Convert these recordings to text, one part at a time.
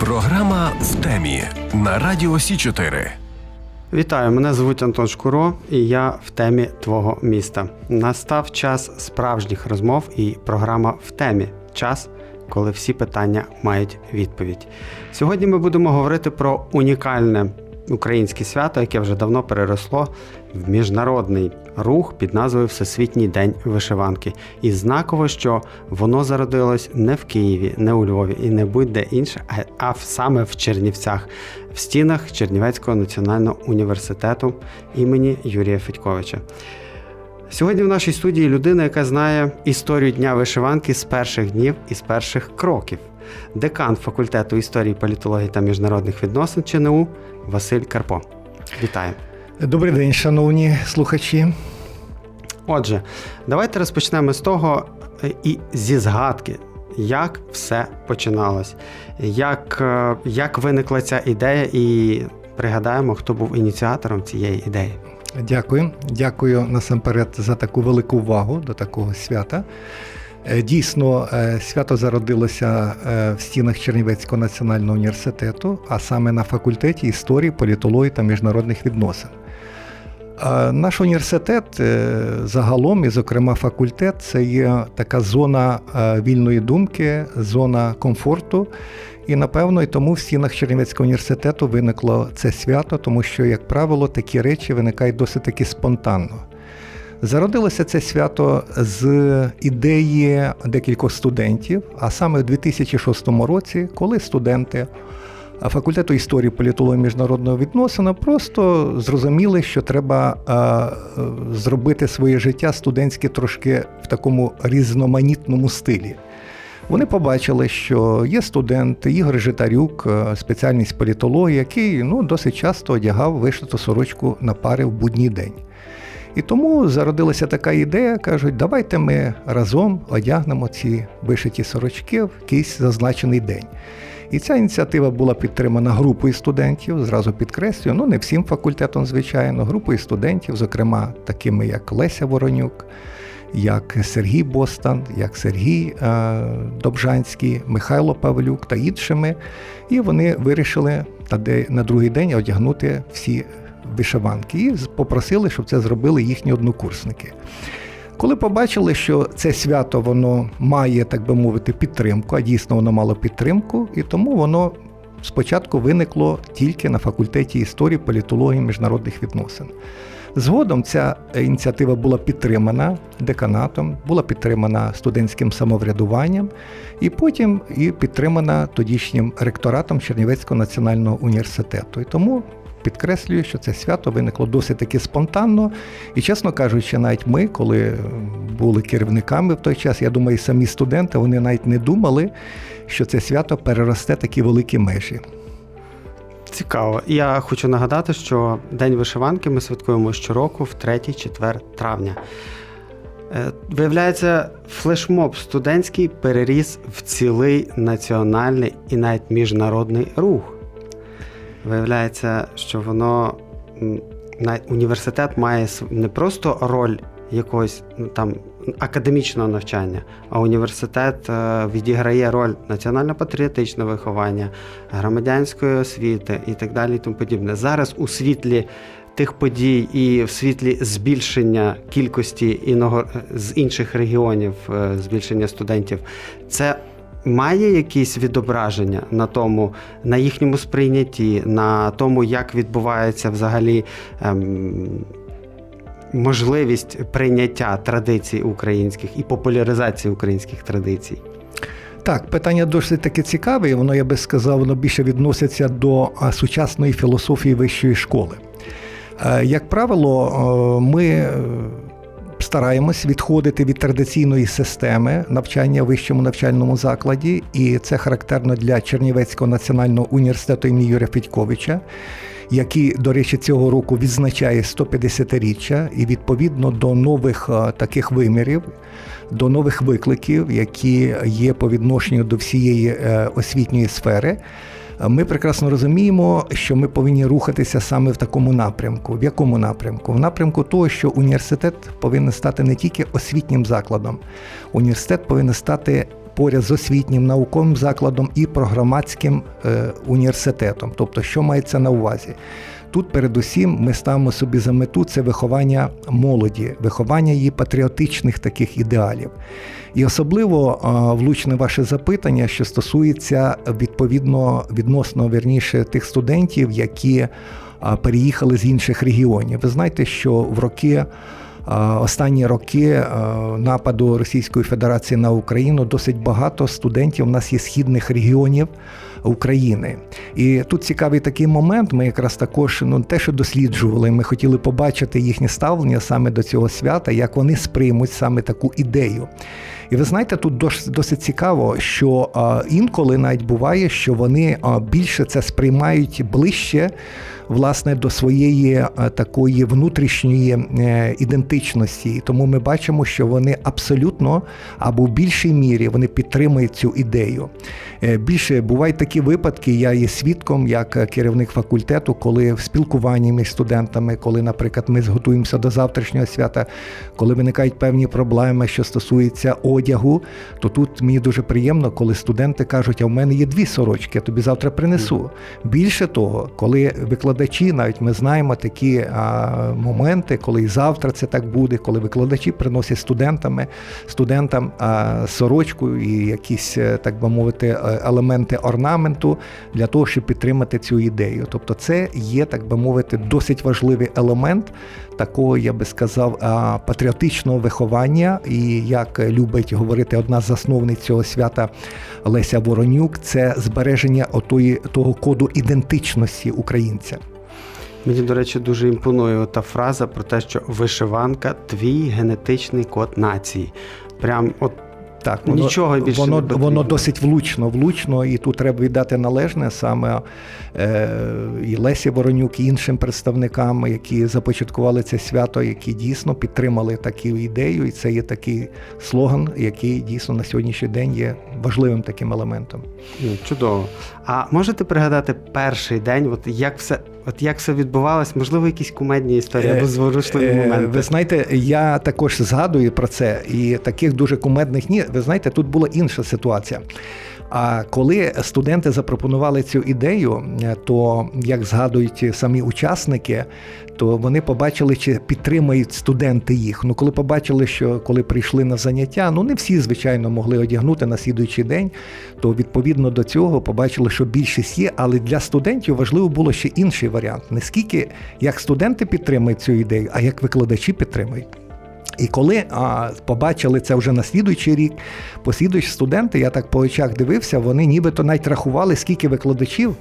Програма в темі на Радіо Сі 4 Вітаю, мене звуть Антон Шкуро, і я в темі твого міста. Настав час справжніх розмов і програма в темі час, коли всі питання мають відповідь. Сьогодні ми будемо говорити про унікальне українське свято, яке вже давно переросло в міжнародний рух під назвою Всесвітній день вишиванки. І знаково, що воно зародилось не в Києві, не у Львові і не будь-де інше, а- саме в Чернівцях, в стінах Чернівецького національного університету імені Юрія Федьковича. Сьогодні в нашій студії людина, яка знає історію дня вишиванки з перших днів і з перших кроків. Декан факультету історії, політології та міжнародних відносин ЧНУ Василь Карпо. Вітаю. Добрий день, шановні слухачі. Отже, давайте розпочнемо з того е, і зі згадки, як все починалось, як, е, як виникла ця ідея, і пригадаємо, хто був ініціатором цієї ідеї. Дякую. Дякую насамперед за таку велику увагу до такого свята. Е, Дійсно, свято зародилося в стінах Чернівецького національного університету, а саме на факультеті історії, політології та міжнародних відносин. Наш університет е, загалом, і, зокрема, факультет, це є така зона е, вільної думки, зона комфорту. І напевно, і тому в стінах Чернівецького університету виникло це свято, тому що, як правило, такі речі виникають досить таки спонтанно. Зародилося це свято з ідеї декількох студентів, а саме в 2006 році, коли студенти факультету історії політології міжнародного відносина просто зрозуміли, що треба зробити своє життя студентське трошки в такому різноманітному стилі. Вони побачили, що є студент Ігор Житарюк, спеціальність політології, який ну, досить часто одягав вишиту сорочку на пари в будній день. І тому зародилася така ідея, кажуть, давайте ми разом одягнемо ці вишиті сорочки в якийсь зазначений день. І ця ініціатива була підтримана групою студентів, зразу підкреслюю, ну не всім факультетом, звичайно, групою студентів, зокрема такими як Леся Воронюк, як Сергій Бостан, як Сергій е, Добжанський, Михайло Павлюк та іншими. І вони вирішили на, другий день одягнути всі вишиванки і попросили, щоб це зробили їхні однокурсники. Коли побачили, що це свято воно має, так би мовити, підтримку, а дійсно воно мало підтримку, і тому воно спочатку виникло тільки на факультеті історії, політології міжнародних відносин. Згодом ця ініціатива була підтримана деканатом, була підтримана студентським самоврядуванням, і потім і підтримана тодішнім ректоратом Чернівецького національного університету. І тому підкреслюю, що це свято виникло досить таки спонтанно. І, чесно кажучи, навіть ми, коли були керівниками в той час, я думаю, і самі студенти, вони навіть не думали, що це свято переросте такі великі межі. Цікаво. Я хочу нагадати, що День вишиванки ми святкуємо щороку в 3-4 травня. Е, Виявляється, флешмоб студентський переріс в цілий національний і навіть міжнародний рух. Виявляється, що воно університет має не просто роль якогось ну, там академічного навчання, а університет е, відіграє роль національно-патріотичного виховання, громадянської освіти і так далі, і тому подібне. Зараз у світлі тих подій і в світлі збільшення кількості іного з інших регіонів, е, збільшення студентів, це має якісь відображення на тому, на їхньому сприйнятті, на тому, як відбувається взагалі. Ем, Можливість прийняття традицій українських і популяризації українських традицій. Так, питання досить таки цікаве, і воно, я би сказав, воно більше відноситься до сучасної філософії вищої школи. Е, Як правило, е, ми е, стараємось відходити від традиційної системи навчання в вищому навчальному закладі, і це характерно для Чернівецького національного університету імені Юрія Федьковича. Який, до речі, цього року відзначає 150-річчя, і відповідно до нових е, таких вимірів, до нових викликів, які є по відношенню до всієї е, освітньої сфери, ми прекрасно розуміємо, що ми повинні рухатися саме в такому напрямку. В якому напрямку? В напрямку того, що університет повинен стати не тільки освітнім закладом, університет повинен стати поряд з освітнім науковим закладом і програмадським е, університетом. Тобто, що мається на увазі? Тут, передусім, ми ставимо собі за мету це виховання молоді, виховання її патріотичних таких ідеалів. І особливо влучне ваше запитання, що стосується відповідно відносно вірніше тих студентів, які переїхали з інших регіонів. Ви знаєте, що в роки. Останні роки нападу Російської Федерації на Україну досить багато студентів у нас є східних регіонів України. І тут цікавий такий момент. Ми якраз також ну те, що досліджували, ми хотіли побачити їхнє ставлення саме до цього свята, як вони сприймуть саме таку ідею. І ви знаєте, тут досить цікаво, що інколи навіть буває, що вони більше це сприймають ближче. Власне, до своєї е, такої внутрішньої е, ідентичності, тому ми бачимо, що вони абсолютно або в більшій мірі вони підтримують цю ідею. Е, Більше бувають такі випадки. Я є свідком, як керівник факультету, коли в спілкуванні між студентами, коли, наприклад, ми зготуємося до завтрашнього свята, коли виникають певні проблеми, що стосуються одягу, то тут мені дуже приємно, коли студенти кажуть, а в мене є дві сорочки, я тобі завтра принесу. Більше того, коли викладачі, навіть ми знаємо такі моменти, коли і завтра це так буде, коли викладачі приносять студентами, студентам сорочку і якісь, е, так би мовити, е, елементи орнаменту для того, щоб підтримати цю ідею. Тобто, це є, так би мовити, досить важливий елемент такого, я би сказав, патріотичного виховання. І як любить говорити одна з засновниць цього свята Леся Воронюк, це збереження отої, того коду ідентичності українця. Мені, до речі, дуже імпонує та фраза про те, що вишиванка твій генетичний код нації. Прям от Так, Нічого більше воно, не воно досить влучно, влучно, і тут треба віддати належне саме е, і Лесі Воронюк, і іншим представникам, які започаткували це свято, які дійсно підтримали таку ідею, і це є такий слоган, який дійсно на сьогоднішній день є важливим таким елементом. ну, чудово. А можете пригадати перший день, от як все, от як все відбувалось? Можливо, якісь кумедні історії або зворушливі Е, моменти. Ви знаєте, я також згадую про це, і таких дуже кумедних ні. Ви знаєте, тут була інша ситуація. А коли студенти запропонували цю ідею, е, то як згадують самі учасники, то вони побачили, чи підтримують студенти їх. Ну, коли побачили, що коли прийшли на заняття, ну не всі, звичайно, могли одягнути на слідуючий день, то відповідно до цього побачили, що більшість є, але для студентів важливо було ще інший варіант. Не скільки як студенти підтримують цю ідею, а як викладачі підтримують. І коли а, побачили це вже на слідуючий рік, послідуючі студенти, я так по очах дивився, вони нібито навіть рахували, скільки викладачів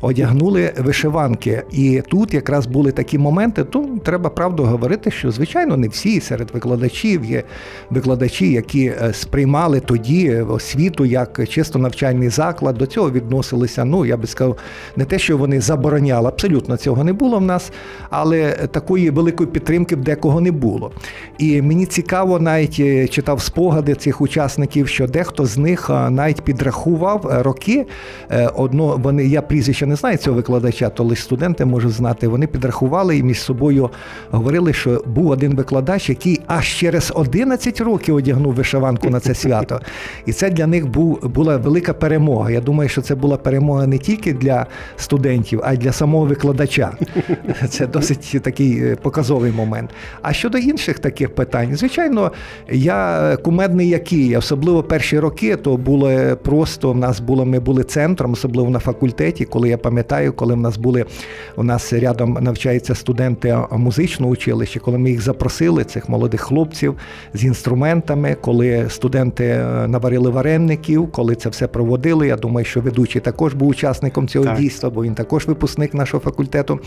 одягнули вишиванки. І тут якраз були такі моменти. То треба правду говорити, що звичайно не всі серед викладачів є викладачі, які е, сприймали тоді освіту як чисто навчальний заклад. До цього відносилися. Ну я би сказав, не те, що вони забороняли, абсолютно цього не було в нас, але такої великої підтримки в декого не було. І мені цікаво, навіть е, читав спогади цих учасників, що дехто з них навіть підрахував е, роки. Е, Одно вони я прізвища не знаю цього викладача, то лише студенти можуть знати. Вони підрахували і між собою говорили, що був один викладач, який аж через 11 років одягнув вишиванку на це свято. І це для них був була велика перемога. Я думаю, що це була перемога не тільки для студентів, а й для самого викладача. Це досить такий е, показовий момент. А щодо інших таких питань, звичайно, я кумедний який, особливо перші роки, то було просто в нас було, ми були центром, особливо на факультеті, коли я пам'ятаю, коли в нас були у нас рядом навчаються студенти музичного училища, коли ми їх запросили, цих молодих хлопців з інструментами, коли студенти е, наварили вареників, коли це все проводили. Я думаю, що ведучий також був учасником цього Так. дійства, бо він також випускник нашого факультету.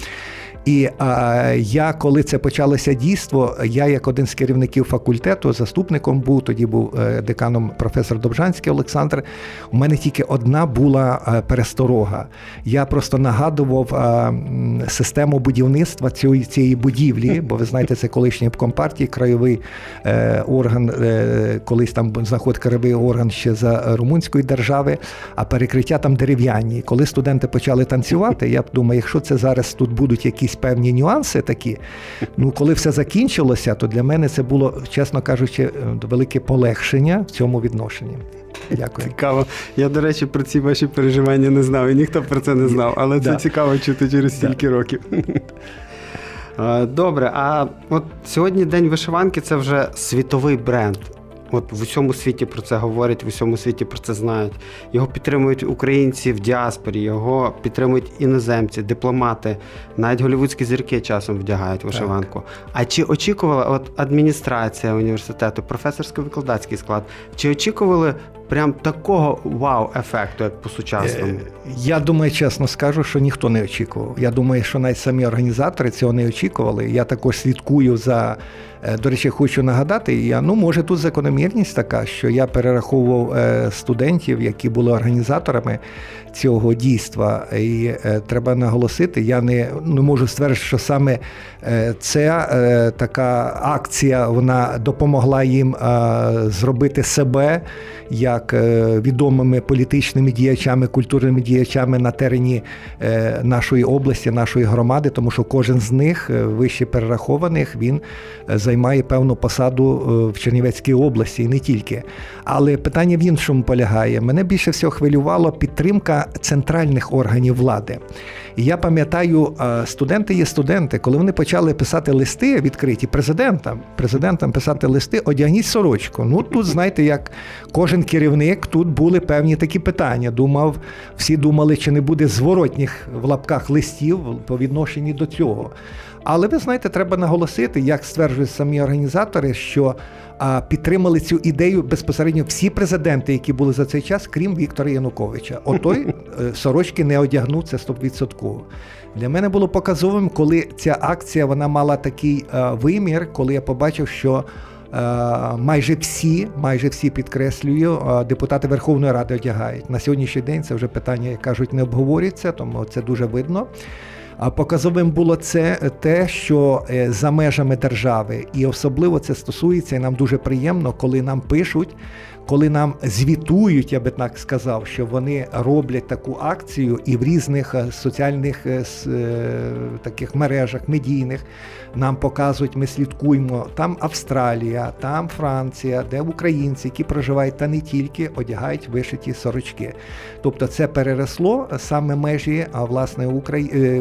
І а, я, коли це почалося дійство, я як один з керівників факультету, заступником був, тоді був е, деканом професор Добжанський Олександр. У мене тільки одна була е, пересторога. Я просто нагадував е, м, систему будівництва цієї, цієї будівлі, бо ви знаєте, це колишній компартії, краєвий е, орган, е, колись там знаходить краєвий орган ще за румунської держави, а перекриття там дерев'яні. Коли студенти почали танцювати, я думаю, якщо це зараз тут будуть якісь певні нюанси такі, ну коли все закінчилося, то для мене це було, чесно кажучи, е, велике полегшення в цьому відношенні. Дякую. Цікаво. Я, до речі, про ці ваші переживання не знав, і ніхто про це не знав, але це Да. цікаво чути через Да. стільки років. Е, Добре, а от сьогодні День вишиванки це вже світовий бренд. От в усьому світі про це говорять, в усьому світі про це знають. Його підтримують українці в діаспорі, його підтримують іноземці, дипломати, навіть голівудські зірки часом вдягають вишиванку. А чи очікувала от адміністрація університету, професорсько-викладацький склад, чи очікували прям такого вау-ефекту, як по сучасному? Е, Я думаю, чесно скажу, що ніхто не очікував. Я думаю, що навіть самі організатори цього не очікували. Я також слідкую за. е, До речі, хочу нагадати, я ну може тут закономірність така, що я перераховував е, студентів, які були організаторами цього дійства. І треба наголосити, я не, не можу стверджувати, що саме ця така акція вона допомогла їм зробити себе як е, відомими політичними діячами, культурними діячами на терені е, нашої області, нашої громади, тому що кожен з них, е, вище перерахованих, він займає певну посаду в Чернівецькій області і не тільки. Але питання в іншому полягає. Мене більше всього хвилювало підтримка центральних органів влади. І я пам'ятаю, студенти є студенти, коли вони почали писати листи відкриті президентам, президентам писати листи, одягніть сорочку. Ну тут знаєте, як кожен керівник, тут були певні такі питання. Думав, всі думали, чи не буде зворотніх в лапках листів по відношенні до цього. Але ви знаєте, треба наголосити, як стверджують самі організатори, що а, підтримали цю ідею безпосередньо всі президенти, які були за цей час, крім Віктора Януковича. Отой е, сорочки не одягнув це 100%. Для мене було показовим, коли ця акція вона мала такий е, вимір, коли я побачив, що майже всі, майже всі підкреслюю, е, депутати Верховної Ради одягають. На сьогоднішній день це вже питання, як кажуть, не обговорюється, тому це дуже видно. А показовим було це те, що е, за межами держави, і особливо це стосується, і нам дуже приємно, коли нам пишуть, коли нам звітують, я би так сказав, що вони роблять таку акцію і в різних е, соціальних е, е, таких мережах медійних нам показують, ми слідкуємо. Там Австралія, там Франція, де українці, які проживають та не тільки одягають вишиті сорочки. Тобто це переросло саме межі власне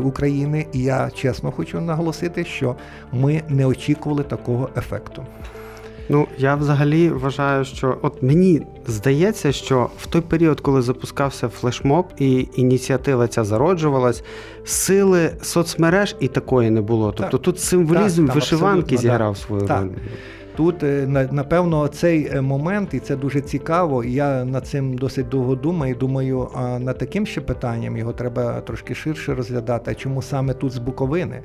України. І я чесно хочу наголосити, що ми не очікували такого ефекту. Ну, я взагалі вважаю, що от мені здається, що в той період, коли запускався флешмоб і ініціатива ця зароджувалась, сили соцмереж і такої не було. Тобто тут символізм Так, там вишиванки зіграв так. свою роль. Тут е, напевно цей е, момент, і це дуже цікаво. і Я над цим досить довго думаю. Думаю, а над таким ще питанням його треба трошки ширше розглядати. А чому саме тут з Буковини?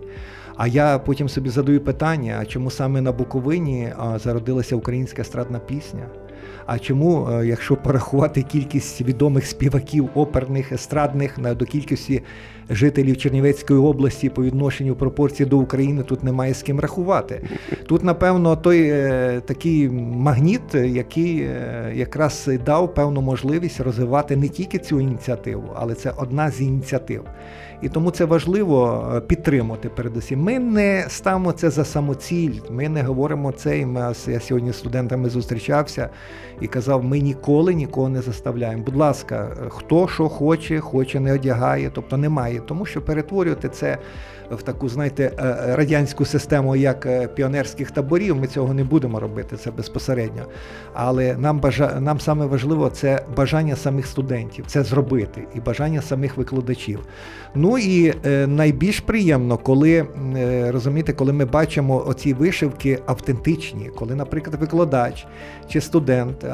А я потім собі задаю питання: а чому саме на Буковині зародилася українська естрадна пісня? А чому, е, якщо порахувати кількість відомих співаків, оперних, естрадних до кількості жителів Чернівецької області по відношенню пропорції до України, тут немає з ким рахувати. Тут, напевно, той е, такий магніт, е, який якраз дав певну можливість розвивати не тільки цю ініціативу, але це одна з ініціатив. І тому це важливо е, підтримати передусім. Ми не ставимо це за самоціль, ми не говоримо це. І ми, я сьогодні з студентами зустрічався і казав: ми ніколи нікого не заставляємо. Будь ласка, е, хто що хоче, хоче, не одягає, тобто немає. Тому що перетворювати це в таку, знаєте, е, радянську систему, як піонерських таборів, ми цього не будемо робити, це безпосередньо. Але нам бажа... нам саме важливо це бажання самих студентів це зробити, і бажання самих викладачів. Ну і е, найбільш приємно, коли е, розумієте, коли ми бачимо оці вишивки автентичні, коли, наприклад, викладач чи студент,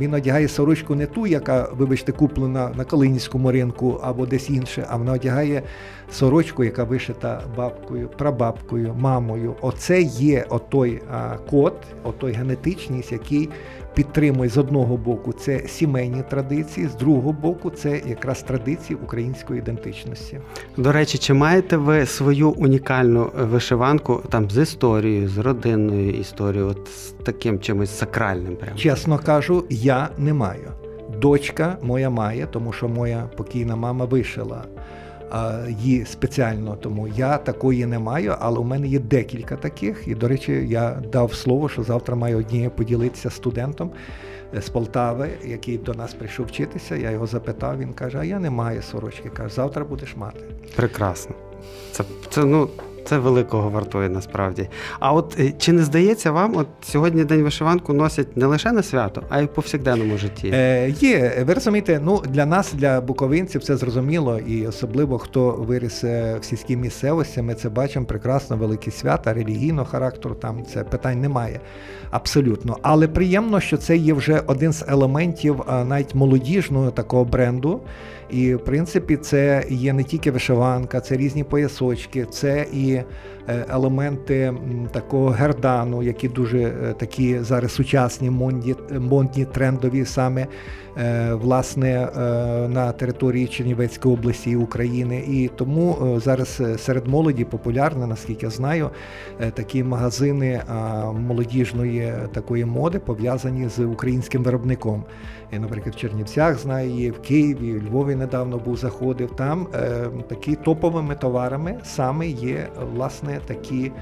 він одягає сорочку не ту, яка, вибачте, куплена на Калинівському ринку або десь інше, а вона одягає сорочку, яка вишита бабкою, прабабкою, мамою. Оце є отой код, отой генетичність, який підтримує з одного боку це сімейні традиції, з другого боку, це якраз традиції української ідентичності. До речі, чи маєте ви свою унікальну е, вишиванку там з історією, з родинною історією, от з таким чимось сакральним? Прямо? Чесно кажу, я не маю. Дочка моя має, тому що моя покійна мама вишила. Її спеціально. Тому я такої не маю, але у мене є декілька таких. І, до речі, я дав слово, що завтра маю однією поділитися студентом е, з Полтави, який до нас прийшов вчитися. Я його запитав. Він каже: А я не маю сорочки. Каже, завтра будеш мати. Прекрасно. Це, це, ну, це великого вартує насправді. А от е, чи не здається вам, от сьогодні День вишиванку носять не лише на свято, а й в повсякденному житті? Е, є, ви розумієте, ну для нас, для буковинців, це зрозуміло, і особливо хто виріс е, в сільській місцевості, ми це бачимо прекрасно, великі свята, релігійного характеру, там це питань немає. Абсолютно. Але приємно, що це є вже один з елементів навіть молодіжного такого бренду. І, в принципі, це є не тільки вишиванка, це різні поясочки, це і е, елементи такого гердану, які дуже е, такі зараз сучасні, модні, модні трендові саме е, власне на території Чернівецької області і України. І тому зараз серед молоді популярно, наскільки я знаю, такі магазини молодіжної такої моди пов'язані з українським виробником. Я, наприклад, в Чернівцях знаю її, в Києві, в Львові недавно був заходив. Там е, такі топовими товарами саме є власне такі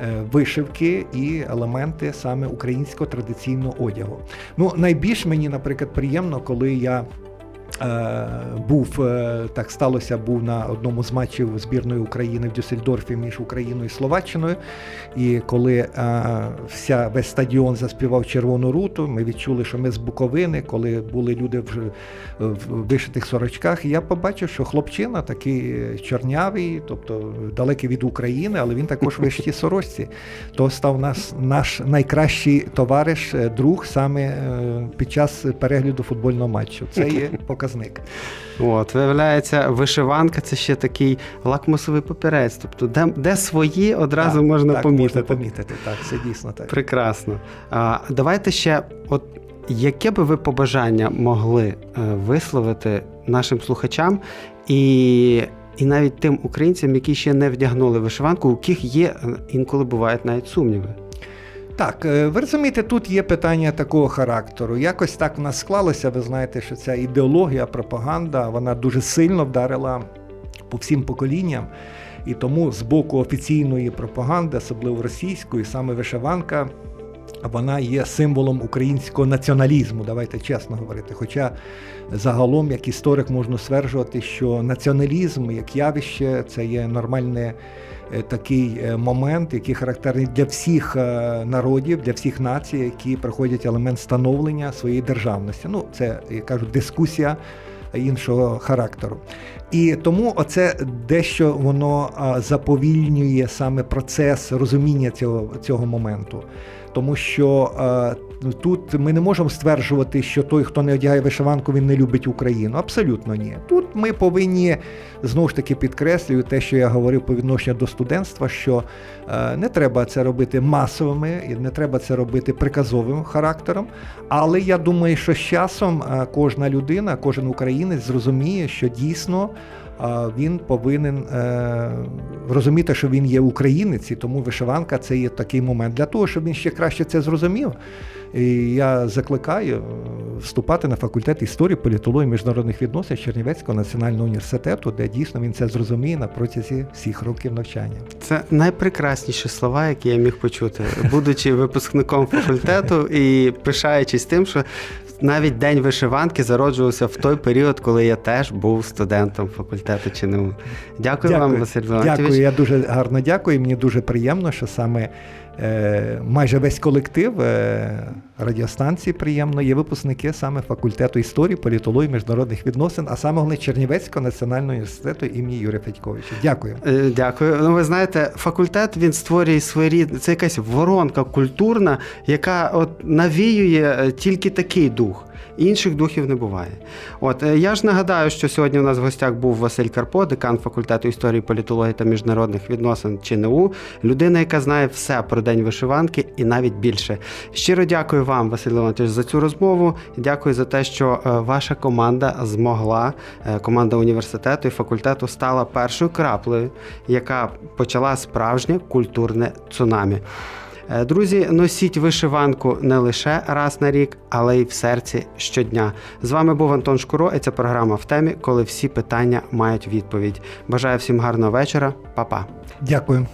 е, вишивки і елементи саме українського традиційного одягу. Ну, найбільш мені, наприклад, приємно, коли я. Е, був е, так сталося, був на одному з матчів збірної України в Дюссельдорфі між Україною і Словаччиною. І коли е, вся весь стадіон заспівав червону руту, ми відчули, що ми з Буковини, коли були люди в, в вишитих сорочках, я побачив, що хлопчина такий чорнявий, тобто далекий від України, але він також в сорочці. То став нас наш найкращий товариш, друг саме під час перегляду футбольного матчу. Це є показник. От, виявляється, вишиванка це ще такий лакмусовий папірець. Тобто, де, де свої одразу Так, можна так, помітити. Можна помітити, так, це дійсно так. Прекрасно. А, давайте ще, от яке би ви побажання могли е, висловити нашим слухачам і, і навіть тим українцям, які ще не вдягнули вишиванку, у яких є е, інколи бувають навіть сумніви. Так, е, ви розумієте, тут є питання такого характеру. Якось так в нас склалося. Ви знаєте, що ця ідеологія, пропаганда, вона дуже сильно вдарила по всім поколінням. І тому з боку офіційної пропаганди, особливо російської, саме вишиванка, вона є символом українського націоналізму, давайте чесно говорити. Хоча загалом, як історик, можна стверджувати, що націоналізм як явище це є нормальне е, такий е, момент, який характерний для всіх е, народів, для всіх націй, які проходять елемент становлення своєї державності. Ну, це я кажу, дискусія іншого характеру. І тому оце дещо воно заповільнює саме процес розуміння цього, цього моменту. Тому що е, тут ми не можемо стверджувати, що той, хто не одягає вишиванку, він не любить Україну. Абсолютно ні. Тут ми повинні знову ж таки підкреслюю те, що я говорив по відношенню до студентства, що е, не треба це робити масовими, і не треба це робити приказовим характером. Але я думаю, що з часом е, кожна людина, кожен українець зрозуміє, що дійсно. А, Він повинен е, розуміти, що він є українець, і тому вишиванка це є такий момент для того, щоб він ще краще це зрозумів. І я закликаю е, вступати на факультет історії, політології міжнародних відносин Чернівецького національного університету, де дійсно він це зрозуміє на протязі всіх років навчання. Це найпрекрасніші слова, які я міг почути, будучи випускником факультету і пишаючись тим, що навіть день вишиванки зароджувався в той період, коли я теж був студентом факультету ЧНУ. Дякую, вам, Василь Леонтьович. Дякую, я дуже гарно дякую. Мені дуже приємно, що саме майже весь колектив е, радіостанції приємно є випускники саме факультету історії, політології, міжнародних відносин, а саме головне Чернівецького національного університету імені Юрія Федьковича. Дякую. Е, Дякую. Ну, ви знаєте, факультет він створює своєрідне, це якась воронка культурна, яка от навіює е, тільки такий дух. Інших духів не буває. От е, я ж нагадаю, що сьогодні у нас в гостях був Василь Карпо, декан факультету історії, політології та міжнародних відносин ЧНУ, людина, яка знає все про день вишиванки і навіть більше. Щиро дякую вам, Василь Леонтович, за цю розмову. Дякую за те, що е, ваша команда змогла, е, команда університету і факультету стала першою краплею, яка почала справжнє культурне цунамі. Е, Друзі, носіть вишиванку не лише раз на рік, але й в серці щодня. З вами був Антон Шкуро, і це програма в темі, коли всі питання мають відповідь. Бажаю всім гарного вечора, Па-па. Дякую.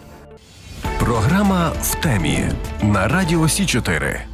Програма в темі на Радіо Сі 4